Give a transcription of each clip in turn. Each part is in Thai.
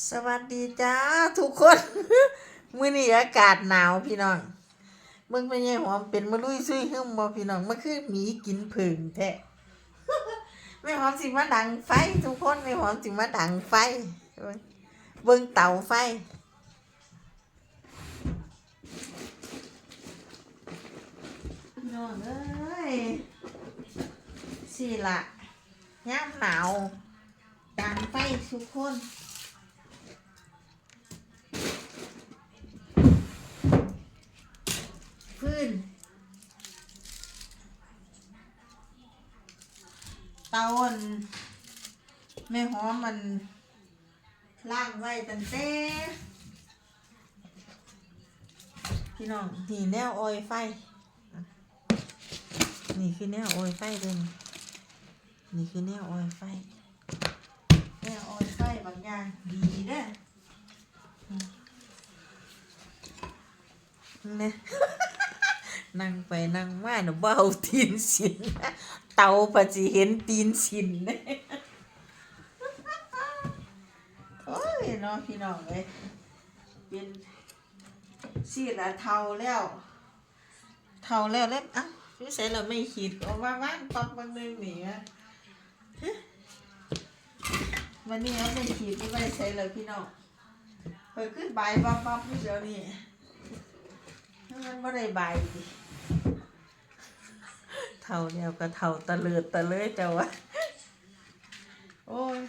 สวัสดีจ้าทุกคนมื้อนี้อากาศหนาวพี่น้องมึงเป็นไงหอมเป็นมะลุยซุยหึมบ่พี่น้องมันคือหมีกินผึ่งแท้แม่หอมสิมาดังไฟ ทุกคนแม่หอมสิมาดังไฟ เบิ่งเตาไฟน้องเอ้ยสิละยามหนาวดังไฟทุกคน เตาอันแม่หอมมันล่างไว้ตั้งแต่พี่น้องนี่แนวออยไฟ นี่คือแนวออยไฟเด้นนี่คือแนวออยไฟ แนวออยไฟบางอย่างดีเด้ออืมเนี่ยนั่งไปนั่งมาเนาะเบเอาตีนสินเตาปะจิเห็นตีนสินเนี่ยโอ้ยน้องพี่น้องเลยเป็นสีละเทาแล้ว เทาแล้วเล่นอะพี่ใส่เราไม่ขีดออกมาว่างปักบางนึงหนีอะฮะวันนี้เราไม่ขีดไม่ได้ใส่เลยพี่น้องเปิดขึ้นใบปั๊บปั๊บนี่เดี๋ยวนี้มันไม่ได้ใบดิาแล้วก็เท่าตะเลิดตะเลยเจ้าวะโอ้ย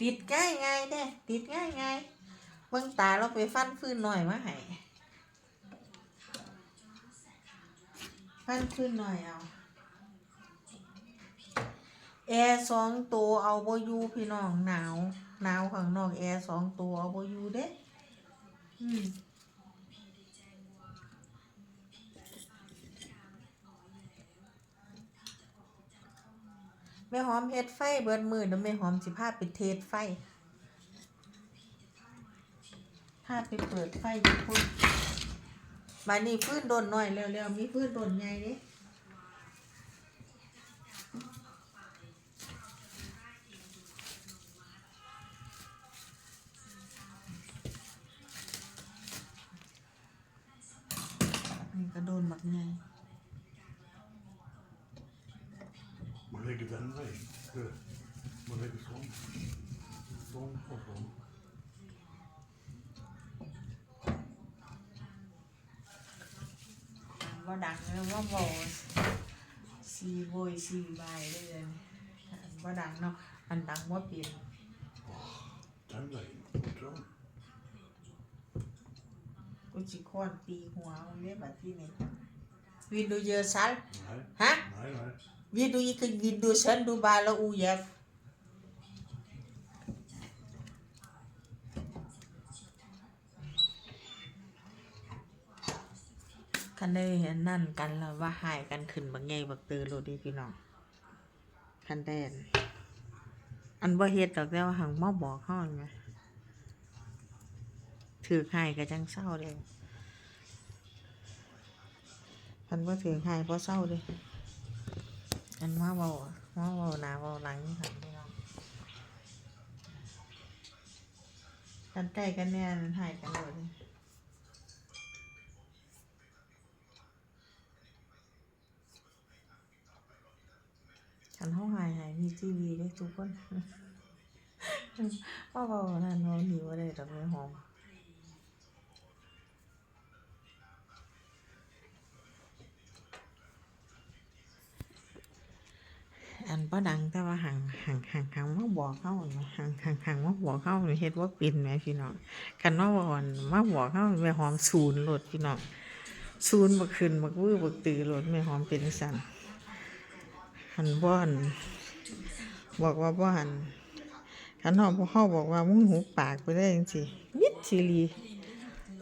ติดง่ายง่ายเด้ติดง่ายง่ายเบิ่งตาเราไปฟันฟืนหน่อยมาให้ฟันฟืนหน่อยเอาแอร์สองตัวเอาบอยู่พี่น้องหนาวหนาวข้างนอกแอร์สองตัวเอาบอยู่เด้ แม่หอมเฮ็ดไฟเบิดมือเดี๋ยวแม่หอมสิพาไปเทสไฟพาไปเปิดไฟทุกคนมานี่พื้นโดนหน่อยเร็วๆมีพื้นโดนใหญ่เด้ Man lägger den vägen. Hur? Man lägger sån. Sån och sån. ว่าดังแล้วว่าบอซีโวยซีบายได้เลยว่าดังเนาะอัน ดังว่าเปลี่ยน Den vägen. Dra. กูจิคอนตีหัวมันเรียกแบบที่นี่วินดูเยอะซัล Nej. ฮะ Nej, nej. วินดูอีกวิดูซันดูบาล้วอูเยฟคันได้เห็นนั่นกันแล้วว่าหายกันขึ้นบางไงบักเตอโรดีพี่น้องคันแดนอันบ่เฮ็ดดอกแต่ว่าหังมาบอกเฮาไงถือหายก็จังเศร้าเลยคันบ่ถือหายบ่เศร้าเลย อันมาเว้ามาเว้าหน้าเว้าหลังหันพี่น้องกันใกล้กันแน่มันหายกันหมดเลยคันเฮาหายหายมีทีวีได้ทุกคนว่าเว้านั่นเว้านี่บ่ได้ดอกไม้หอม อันบ่ดังแต่ว่าห่างห่างห่างห่างมาบอกเข้าห่างห่างห่างมาบอกเข้าเฮ็ดว่าป็นแหมพี่น้องกันว่าบ่อนมาบอกเข้าแม่หอมศูนย์โลดพี่น้องศูนย์บ่ขึ้นบ่วื้อบ่ตื่อโลดแม่หอมเป็นสั่นหันบ่อนบอกว่าบ่หันคันเฮาบ่เฮาบอกว่ามึงหุบปากไปได้จังซี่มิดซีรี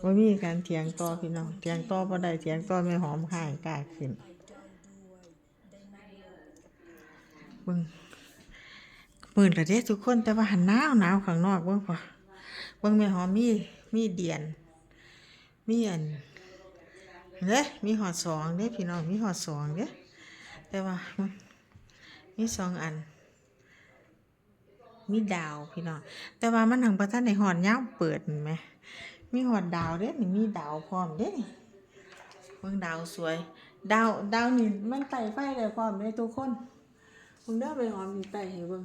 บ่มีการเถียงต่อพี่น้องเถียงต่อบ่ได้เถียงต่อแม่หอมข้างกล้าขึ้น เบิ่งมืดและเด้ทุกคนแต่ว่าหันหนาวหนาวข้างนอกเบิ่งพอเบิ่งแม่หอมมีมีเดียน มีอันเด้มีหอดสองเด้พี่น้องมีหอดสองเด้แต่ว่ามีสองอัน มีดาวพี่น้องแต่ว่ามันหังประท่านในหอนย่าเปิดไหมมีหอดดาวเด้นี่มีดาวพร้อมเด้เบิ่งดาวสวย ดาวดาวนี่มันไต่ไฟได้พร้อมเลยทุกคน เบิ่งเด้อไปหอมสิไต่ให้เบิ่ง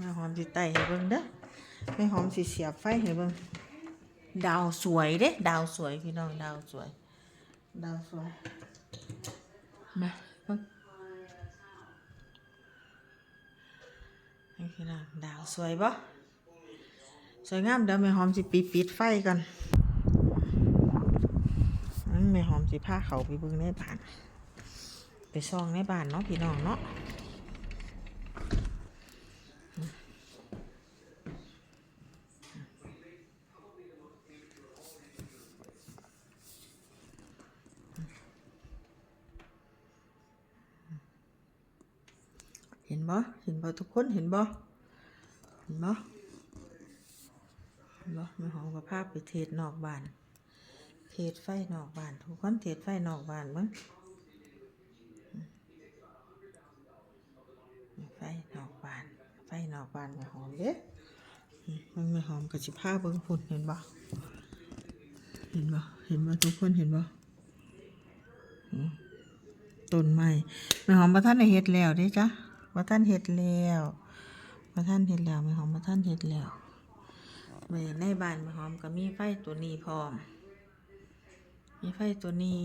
มาหอมสิไต่ให้เบิ่งเด้อไปหอมสิเสียบไฟให้เบิ่งดาวสวยเด้ดาวสวยพี่น้องดาวสวย ดาวสวยมาเบิ่งนี่คือนะดาวสวยปะสวยงามเดี๋ยวแม่หอมสิปิดปิดไฟก่อนนั่นแม่หอมสิพาเขาไปเบิ่งในบ้าน ไปซองในบ้านเนาะพี่น้องเนาะเห็นบ่เห็นบ่ทุกคนเห็นบ่เห็นบ่เห็นบ่แม่หอมกับภาพไปเทศนอกบ้านเทศไฟนอกบ้านทุกคนเทศไฟนอกบ้านเบิ่ง ไฟ นอกบ้าน ไฟนอกบ้านแม่หอมเด้มมันแม่หอมกับสิผ้าเบิ่งพุ่นเห็นบ่เห็นบ่เห็นบ่ทุกคนเห็นบ่ต้นไม้แม่หอมบ่ทันเฮ็ดแล้วเด้จ้ะบ่ทันเฮ็ดแล้วบ่ทันเฮ็ดแล้วแม่หอมบ่ทันเฮ็ดแล้วแม่ในบ้านแม่หอมก็มีไฟตัวนี้พร้อม มีไฟตัวนี้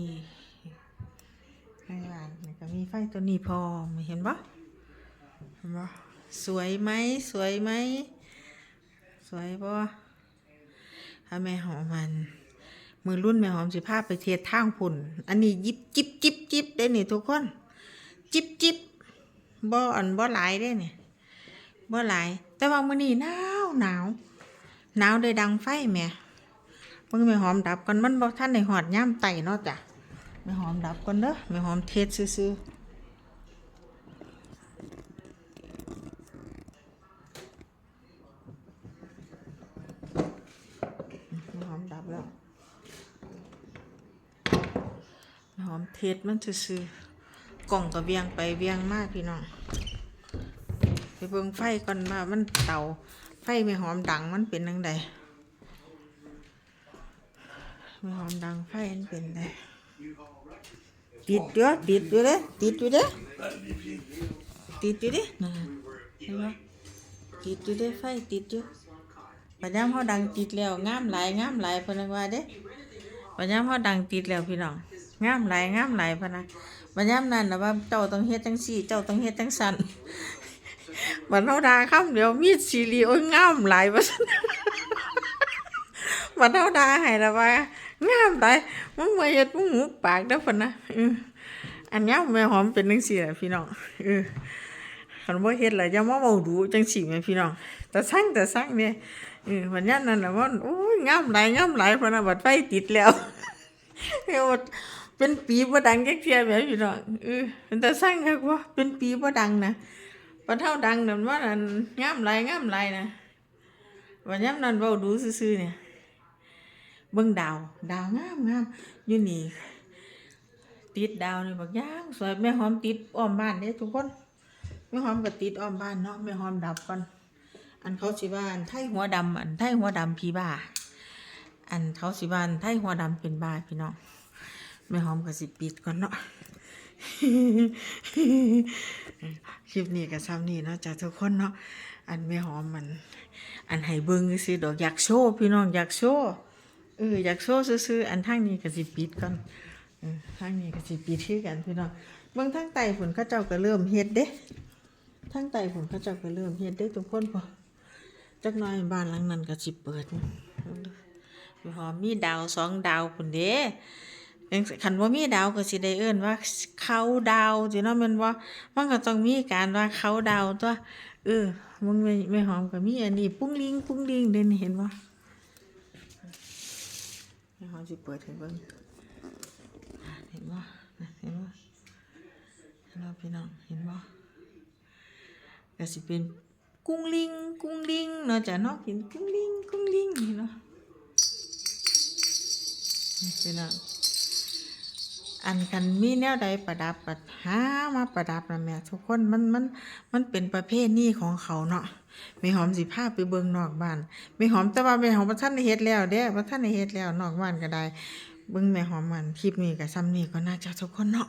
ในบ้านก็มีไฟตัวนี้พร้อมเห็นบ่ บ่สวยไหมสวยไหมสวยบ่ถ้าแม่หอมมัน มือรุ่นแม่หอมสิพาไปเทียดทางพุ่น อันนี้ยิบจิบจิบจิบได้นี่ทุกคน จิบจิบบ่อันบ่หลายได้เนี่ยบ่หลาย แต่ว่ามื้อนี้หนาวหนาวหนาวได้ดังไฟแม่เบิ่งแม่หอมดับก่อนมันบ่ทันได้ฮอดยามไต่เนาะจ้ะแม่หอมดับก่อนเด้อแม่หอมเทศซื่อๆ หอมดับ แล้วหอมเทศมันซื่อกล่องก็เวียงไปเวียงมากพี่น้อง ไปเบิ่งไฟก่อนว่ามันเตาไฟไม่หอมดังมันเป็นจังไดไม่หอมดังไฟมันเป็นไดติดอยู่ติดอยู่เด้ติดอยู่เด้ติดอยู่ด้นั่นะเห็นบ่ติดอยู่เด้ไฟติดอยู่ ปัญญามเขาดังติดแล้วงามหลายงามหลายพนักว่าเด้ปัญญามเขาดังติดแล้วพี่น้องงามหลายงามหลายพะนะปัญญานั้นนะว่าเจ้าต้องเฮ็ดจังซี่ เจ้าต้องเฮ็ดจังสันบัดเฮาด่าคำเดียวมีดซีรีโอ้ยงามหลายว่าบันบัดเฮาดาให้ละว่างามหลายมึงมาเฮ็ดมึงหุบปากเด้อพนะอันนี้แม่หอมเป็นจังซี่แหละพี่น้องเออ คันบ่เฮ็ดแล้วอย่ามาเว้าดูจังซี่แม่พี่น้องแต่สั่งแต่สั่งเนี่ยเออวันนี้นั่นแหละว่าโอ้ยงามหลายงามหลายเพนนะบัดไฟติดแล้วเออเป็นปีบ่ดังแค่เทียแบบพี่น้องเออเป็นแต่สร้างครับว่าเป็นปีบ่ดังนะปันเท่าดังนั่นว่านั่นงามหลายงามหลายนะวันนี้นั่นเว้าดูซื่อๆเนี่ยเบิ่งดาว ดาวงามงามอยู่นี่ติดดาวนี่บักย่างสวยแม่หอมติดอ้อมบ้านเด้ทุกคน แม่หอมก็ติดอ้อมบ้านเนาะแม่หอมดับก่อน อันเขาสิว่าอันไทยหัวดำอันไทยหัวดำพี่บ้า อันเขาสิว่าอันไทยหัวดำเป็นบ้าพี่น้องแม่หอมก็สิปิดก่อนเนาะคลิปนี้ก็ซ้ำนี่เนาะจ้ะทุกคนเนาะอันแม่หอมมัน อันให้เบิ่งสิดอกอยากโชว์พี่น้องอยากโชว์เอออยากโชว์ซื่อๆอันทางนี้ก็สิปิดก่อนเออทางนี้ก็สิปิดคือกันพี่น้องเบิ่งทางใต้ฝนเขาเจ้าก็เริ่มเฮ็ดเด้ ทั้งไตผมเขาจะไปเริ่มเฮ็ดได้ทุกคนพอจักหน่อยบ้านหลังนั้นก็สิเปิดมีหอมมีดาวสองดาวพุ่นเด้ยังคันว่ามีดาวก็สิได้เอิ้นว่าเขาดาวสิเนาะแม่นบ่มันก็ต้องมีการว่าเขาดาวตัวเออมึงไม่ไม่หอมก็มีอันนี้ปุ้งลิงปุ้งลิงเด่นเห็นบ่แม่หอมสิเปิดให้เบิ่งเห็นบ่เห็นบ่เห็นบ่พี่น้องเห็นบ่ ก็สิเป็นกุ้งลิง กุ้งลิงเนาะจ้ะเนาะเห็นกุ้งลิง กุ้งลิงนี่เนาะนี่เป็นอะอันกันมีแนวใดประดับปัดหามาประดับนะแม่ทุกคนมันมันมันเป็นประเภทนี้ของเขาเนาะแม่หอมสิพาไปเบิงนอกบ้านแม่หอมแต่ว่าแม่หอมบ่ทันได้เฮ็ดแล้วเด้บ่ทันได้เฮ็ดแล้วนอกบ้านก็ได้เบิงแม่หอมมันคลิปนี้ก็ซ้ำนี้ก็น่าจะทุกคนเนาะ